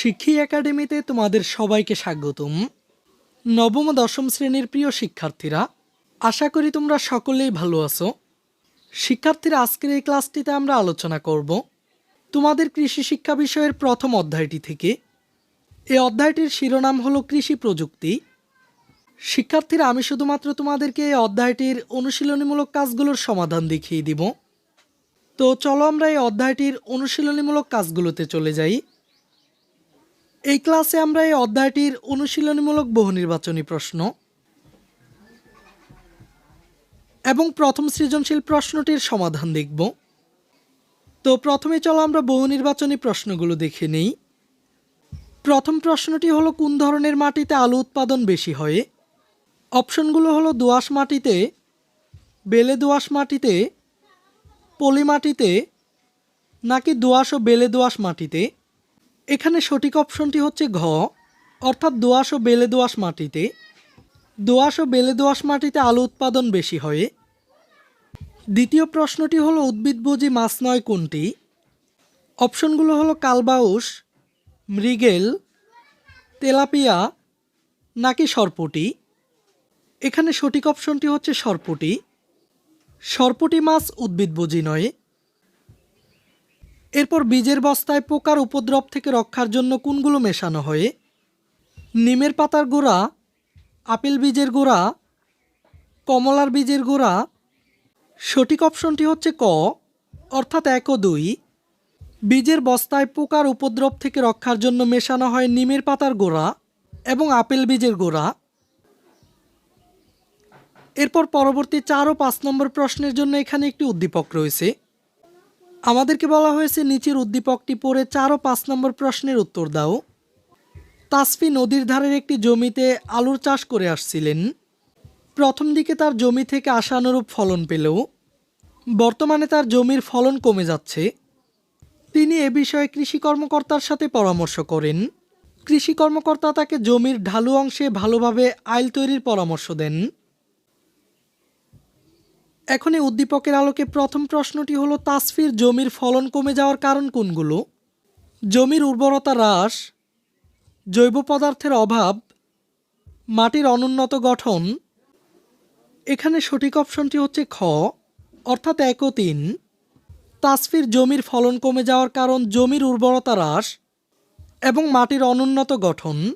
শিক্ষী একাডেমিতে তোমাদের সবাইকে স্বাগতম। নবম দশম শ্রেণির প্রিয় শিক্ষার্থীরা, আশা করি তোমরা সকলেই ভালো আছো। শিক্ষার্থীরা, আজকের এই ক্লাসটিতে আমরা আলোচনা করব তোমাদের কৃষি শিক্ষা বিষয়ের প্রথম অধ্যায়টি থেকে। এই অধ্যায়টির শিরোনাম হলো কৃষি প্রযুক্তি। শিক্ষার্থীরা, আমি শুধুমাত্র তোমাদেরকে এই অধ্যায়টির অনুশীলনীমূলক কাজগুলোর সমাধান দেখিয়ে দিব। তো চলো আমরা এই অধ্যায়টির অনুশীলনীমূলক কাজগুলোতে চলে যাই। এই ক্লাসে আমরা এই অধ্যায়টির অনুশীলনীমূলক বহু নির্বাচনী প্রশ্ন এবং প্রথম সৃজনশীল প্রশ্নটির সমাধান দেখব। তো প্রথমে চলো আমরা বহু নির্বাচনী প্রশ্নগুলো দেখে নেই। প্রথম প্রশ্নটি হলো, কোন ধরনের মাটিতে আলু উৎপাদন বেশি হয়? অপশনগুলো হলো, দোআঁশ মাটিতে, বেলে দোআঁশ মাটিতে, পলি মাটিতে, নাকি দোআঁশ ও বেলে দোআঁশ মাটিতে? এখানে সঠিক অপশনটি হচ্ছে ঘ, অর্থাৎ দোআঁশ ও বেলে দোআঁশ মাটিতে। দোআঁশ ও বেলে দোআঁশ মাটিতে আলু উৎপাদন বেশি হয়। দ্বিতীয় প্রশ্নটি হলো উদ্ভিদভোজী মাছ নয় কোনটি? অপশনগুলো হলো কালবাউস, মৃগেল, তেলাপিয়া নাকি সরপুটি? এখানে সঠিক অপশনটি হচ্ছে সরপুটি। সরপুটি মাছ উদ্ভিদভোজী নয়। এরপর বীজের বস্তায় পোকার উপদ্রব থেকে রক্ষার জন্য কোনগুলো মেশানো হয়? নিমের পাতার গোড়া, আপেল বীজের গোড়া, কমলার বীজের গোড়া। সঠিক অপশনটি হচ্ছে ক, অর্থাৎ এক ও দুই। বীজের বস্তায় পোকার উপদ্রব থেকে রক্ষার জন্য মেশানো হয় নিমের পাতার গোড়া এবং আপেল বীজের গোড়া। এরপর পরবর্তী চার ও পাঁচ নম্বর প্রশ্নের জন্য এখানে একটি উদ্দীপক রয়েছে। আমাদেরকে বলা হয়েছে, নিচের উদ্দীপকটি পড়ে চার ও পাঁচ নম্বর প্রশ্নের উত্তর দাও। তাসফি নদীর ধারের একটি জমিতে আলুর চাষ করে আসছিলেন। প্রথম দিকে তার জমি থেকে আশানুরূপ ফলন পেলেও বর্তমানে তার জমির ফলন কমে যাচ্ছে। তিনি এ বিষয়ে কৃষি কর্মকর্তার সাথে পরামর্শ করেন। কৃষি কর্মকর্তা তাকে জমির ঢালু অংশে ভালোভাবে আইল তৈরির পরামর্শ দেন। এখন এই উদ্দীপকের আলোকে প্রথম প্রশ্নটি হলো, তাসফির জমির ফলন কমে যাওয়ার কারণ কোনগুলো? জমির উর্বরতা হ্রাস, জৈব পদার্থের অভাব, মাটির অনুন্নত গঠন। এখানে সঠিক অপশনটি হচ্ছে খ, অর্থাৎ এক ও তিন। তাসফির জমির ফলন কমে যাওয়ার কারণ জমির উর্বরতা হ্রাস এবং মাটির অনুন্নত গঠন।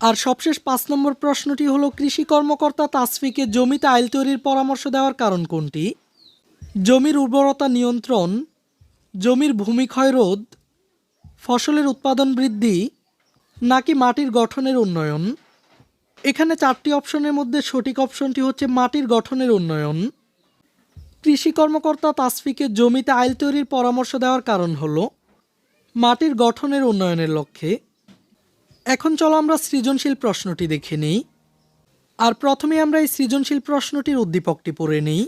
আর সবশেষ পাঁচ নম্বর প্রশ্নটি হলো, কৃষি কর্মকর্তা তাসফিকে জমিতে আইল তৈরির পরামর্শ দেওয়ার কারণ কোনটি? জমির উর্বরতা নিয়ন্ত্রণ, জমির ভূমিক্ষয় রোধ, ফসলের উৎপাদন বৃদ্ধি, নাকি মাটির গঠনের উন্নয়ন? এখানে চারটি অপশনের মধ্যে সঠিক অপশনটি হচ্ছে মাটির গঠনের উন্নয়ন। কৃষি কর্মকর্তা তাসফিকে জমিতে আইল তৈরির পরামর্শ দেওয়ার কারণ হলো, মাটির গঠনের উন্নয়নের লক্ষ্যে। এখন চলো আমরা সৃজনশীল প্রশ্নটি দেখে নিই। আর প্রথমে আমরা এই সৃজনশীল প্রশ্নটির উদ্দীপকটি পড়ে নিই।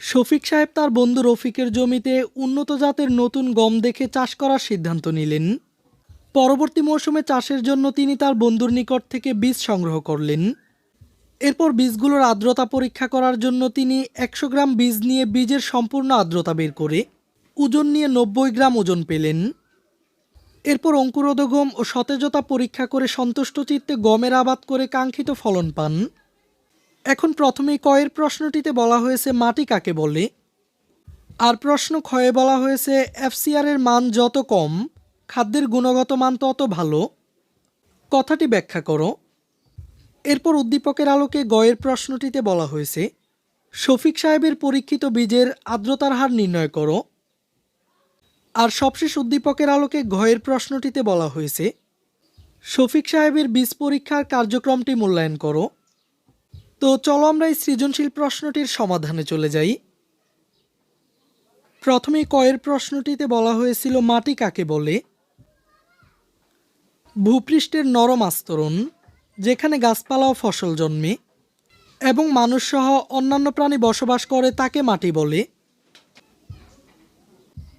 শফিক সাহেব তার বন্ধু রফিকের জমিতে উন্নত জাতের নতুন গম দেখে চাষ করার সিদ্ধান্ত নিলেন। পরবর্তী মৌসুমে চাষের জন্য তিনি তার বন্ধুর নিকট থেকে বীজ সংগ্রহ করলেন। এরপর বীজগুলোর আর্দ্রতা পরীক্ষা করার জন্য তিনি একশো গ্রাম বীজ নিয়ে বীজের সম্পূর্ণ আর্দ্রতা বের করে ওজন নিয়ে নব্বই গ্রাম ওজন পেলেন। এরপর অঙ্কুরোদগম ও সতেজতা পরীক্ষা করে সন্তুষ্ট চিত্তে গমের আবাদ করে কাঙ্ক্ষিত ফলন পান। এখন প্রথমেই কয়ের প্রশ্নটিতে বলা হয়েছে, মাটি কাকে বলে? আর প্রশ্ন ক্ষয়ে বলা হয়েছে, এফসিআর এর মান যত কম, খাদ্যের গুণগত মান তত ভালো। কথাটি ব্যাখ্যা করো। এরপর উদ্দীপকের আলোকে গয়ের প্রশ্নটিতে বলা হয়েছে, শফিক সাহেবের পরীক্ষিত বীজের আর্দ্রতার হার নির্ণয় করো। আর সবশেষ উদ্দীপকের আলোকে ঘয়ের প্রশ্নটিতে বলা হয়েছে, শফিক সাহেবের বীজ পরীক্ষার কার্যক্রমটি মূল্যায়ন করো। তো চলো আমরা এই সৃজনশীল প্রশ্নটির সমাধানে চলে যাই। প্রথমে কয়ের প্রশ্নটিতে বলা হয়েছিল, মাটি কাকে বলে? ভূপৃষ্ঠের নরম আস্তরণ, যেখানে গাছপালা ও ফসল জন্মে, এবং মানুষসহ অন্যান্য প্রাণী বসবাস করে, তাকে মাটি বলে।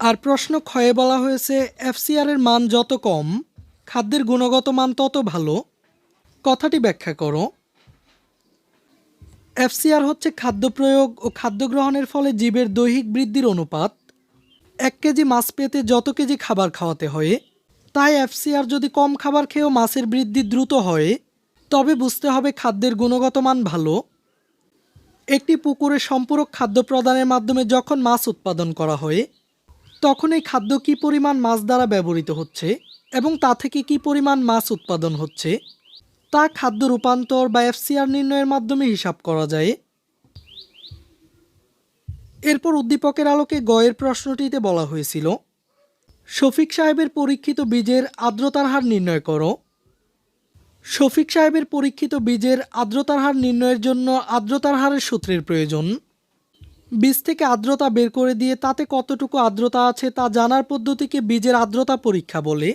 আর প্রশ্ন ক্ষয়ে বলা হয়েছে, এফসিআর এর মান যত কম, খাদ্যের গুণগত মান তত ভালো। কথাটি ব্যাখ্যা করো। এফসিআর হচ্ছে খাদ্য প্রয়োগ ও খাদ্য গ্রহণের ফলে জীবের দৈহিক বৃদ্ধির অনুপাত। এক কেজি মাছ পেতে যত কেজি খাবার খাওয়াতে হয়, তাই এফসিআর যদি কম খাবার খেয়েও মাছের বৃদ্ধি দ্রুত হয়, তবে বুঝতে হবে খাদ্যের গুণগত মান ভালো। একটি পুকুরে সম্পূরক খাদ্য প্রদানের মাধ্যমে যখন মাছ উৎপাদন করা হয় তখন এই খাদ্য কী পরিমাণ মাছ দ্বারা ব্যবহৃত হচ্ছে এবং তা থেকে কী পরিমাণ মাছ উৎপাদন হচ্ছে? তা খাদ্য রূপান্তর বা এফসিআর নির্ণয়ের মাধ্যমে হিসাব করা যায়। এরপর উদ্দীপকের আলোকে গয়ের প্রশ্নটিতে বলা হয়েছিল, শফিক সাহেবের পরীক্ষিত বীজের আর্দ্রতার হার নির্ণয় করো। শফিক সাহেবের পরীক্ষিত বীজের আর্দ্রতার হার নির্ণয়ের জন্য আর্দ্রতার হারের সূত্রের প্রয়োজন। বীজ থেকে আর্দ্রতা বের করে দিয়ে তাতে কতটুকু আর্দ্রতা আছে তা জানার পদ্ধতিকে বীজের আর্দ্রতা পরীক্ষা বলে।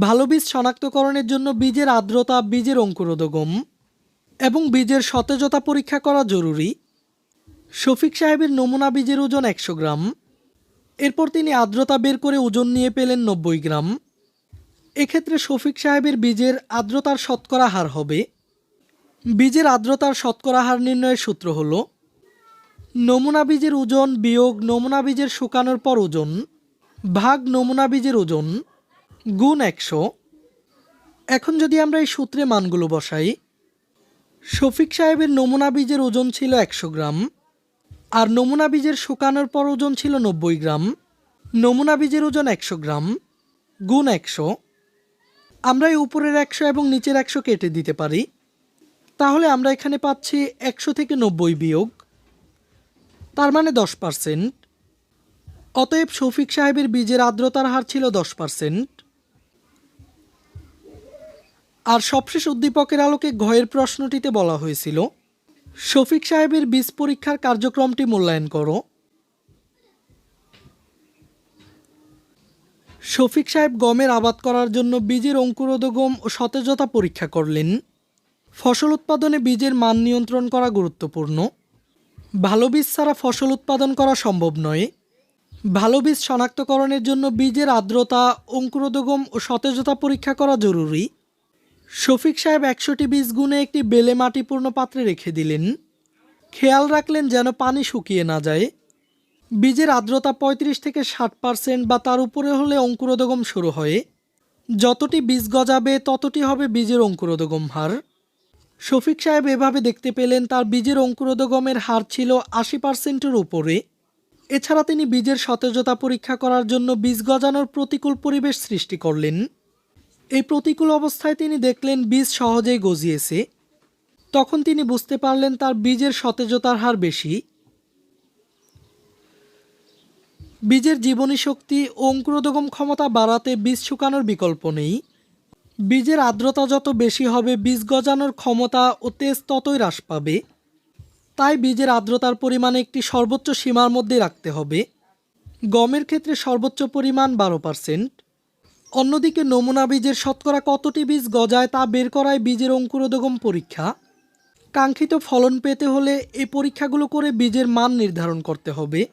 ভালো বীজ শনাক্তকরণের জন্য বীজের আর্দ্রতা, বীজের অঙ্কুরোদগম এবং বীজের সতেজতা পরীক্ষা করা জরুরি। শফিক সাহেবের নমুনা বীজের ওজন একশো গ্রাম। এরপর তিনি আর্দ্রতা বের করে ওজন নিয়ে পেলেন নব্বই গ্রাম। এক্ষেত্রে শফিক সাহেবের বীজের আর্দ্রতার শতকরা হার হবে। বীজের আর্দ্রতার শতকরা হার নির্ণয়ের সূত্র হল নমুনা বীজের ওজন বিয়োগ নমুনা বীজের শুকানোর পর ওজন ভাগ নমুনা বীজের ওজন গুণ একশো। এখন যদি আমরা এই সূত্রে মানগুলো বসাই, শফিক সাহেবের নমুনা বীজের ওজন ছিল একশো গ্রাম, আর নমুনা বীজের শুকানোর পর ওজন ছিল নব্বই গ্রাম, নমুনা বীজের ওজন একশো গ্রাম, গুণ একশো। আমরা এই উপরের একশো এবং নিচের একশো কেটে দিতে পারি। তাহলে আমরা এখানে পাচ্ছি একশো থেকে নব্বই বিয়োগ তার মানে দশ পার্সেন্ট অতএব শফিক সাহেবের বীজের আর্দ্রতার হার ছিল দশ পার্সেন্ট আর সবশেষ উদ্দীপকের আলোকে ঘয়ের প্রশ্নটিতে বলা হয়েছিল, শফিক সাহেবের বীজ পরীক্ষার কার্যক্রমটি মূল্যায়ন করো। শফিক সাহেব গমের আবাদ করার জন্য বীজের অঙ্কুরোদগম ও সতেজতা পরীক্ষা করলেন। ফসল উৎপাদনে বীজের মান নিয়ন্ত্রণ করা গুরুত্বপূর্ণ। ভালো বীজ ছাড়া ফসল উৎপাদন করা সম্ভব নয়। ভালো বীজ শনাক্তকরণের জন্য বীজের আর্দ্রতা, অঙ্কুরোদগম ও সতেজতা পরীক্ষা করা জরুরি। শফিক সাহেব একশোটি বীজ গুণে একটি বেলে মাটিপূর্ণ পাত্রে রেখে দিলেন। খেয়াল রাখলেন যেন পানি শুকিয়ে না যায়। বীজের আর্দ্রতা পঁয়ত্রিশ থেকে ষাট পার্সেন্ট বা তার উপরে হলে অঙ্কুরোদগম শুরু হয়। যতটি বীজ গজাবে, ততটি হবে বীজের অঙ্কুরোদগম হার। শফিক সাহেব এভাবে দেখতে পেলেন তার বীজের অঙ্কুরোদগমের হার ছিল আশি পার্সেন্টের উপরে। এছাড়া তিনি বীজের সতেজতা পরীক্ষা করার জন্য বীজ গজানোর প্রতিকূল পরিবেশ সৃষ্টি করলেন। এই প্রতিকূল অবস্থায় তিনি দেখলেন বীজ সহজেই গজিয়েছে। তখন তিনি বুঝতে পারলেন তার বীজের সতেজতার হার বেশি। বীজের জীবনী শক্তি অঙ্কুরোদগম ক্ষমতা বাড়াতে বীজ শুকানোর বিকল্প নেই। বীজের আর্দ্রতা যত বেশি হবে, বীজ গজানোর ক্ষমতা ও তেজ ততই হ্রাস পাবে। তাই বীজের আর্দ্রতার পরিমাণ একটি সর্বোচ্চ সীমার মধ্যে রাখতে হবে। গমের ক্ষেত্রে সর্বোচ্চ পরিমাণ বারো পার্সেন্ট। অন্যদিকে নমুনা বীজের শতকরা কতটি বীজ গজায় তা বের করায় বীজের অঙ্কুরোদগম পরীক্ষা। কাঙ্ক্ষিত ফলন পেতে হলে এই পরীক্ষাগুলো করে বীজের মান নির্ধারণ করতে হবে।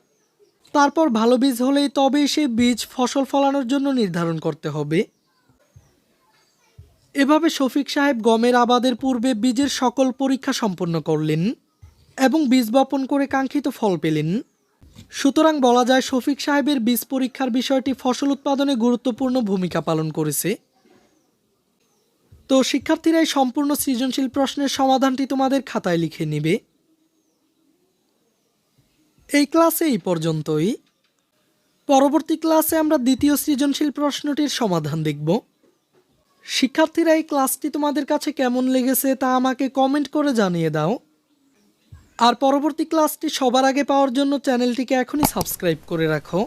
তারপর ভালো বীজ হলেই তবেই সেই বীজ ফসল ফলানোর জন্য নির্ধারণ করতে হবে। এভাবে শফিক সাহেব গমের আবাদের পূর্বে বীজের সকল পরীক্ষা সম্পন্ন করলেন এবং বীজ বপন করে কাঙ্ক্ষিত ফল পেলেন। সুতরাং বলা যায় শফিক সাহেবের বীজ পরীক্ষার বিষয়টি ফসল উৎপাদনে গুরুত্বপূর্ণ ভূমিকা পালন করেছে। তো শিক্ষার্থীরা এই সম্পূর্ণ সৃজনশীল প্রশ্নের সমাধানটি তোমাদের খাতায় লিখে নেবে। এই ক্লাসে এই পর্যন্তই। পরবর্তী ক্লাসে আমরা দ্বিতীয় সৃজনশীল প্রশ্নটির সমাধান দেখব। শিক্ষার্থীরা এই ক্লাসটি তোমাদের কাছে কেমন লেগেছে তা আমাকে কমেন্ট করে জানিয়ে দাও। আর পরবর্তী ক্লাসটি সবার আগে পাওয়ার জন্য চ্যানেলটিকে এখনই সাবস্ক্রাইব করে রাখো।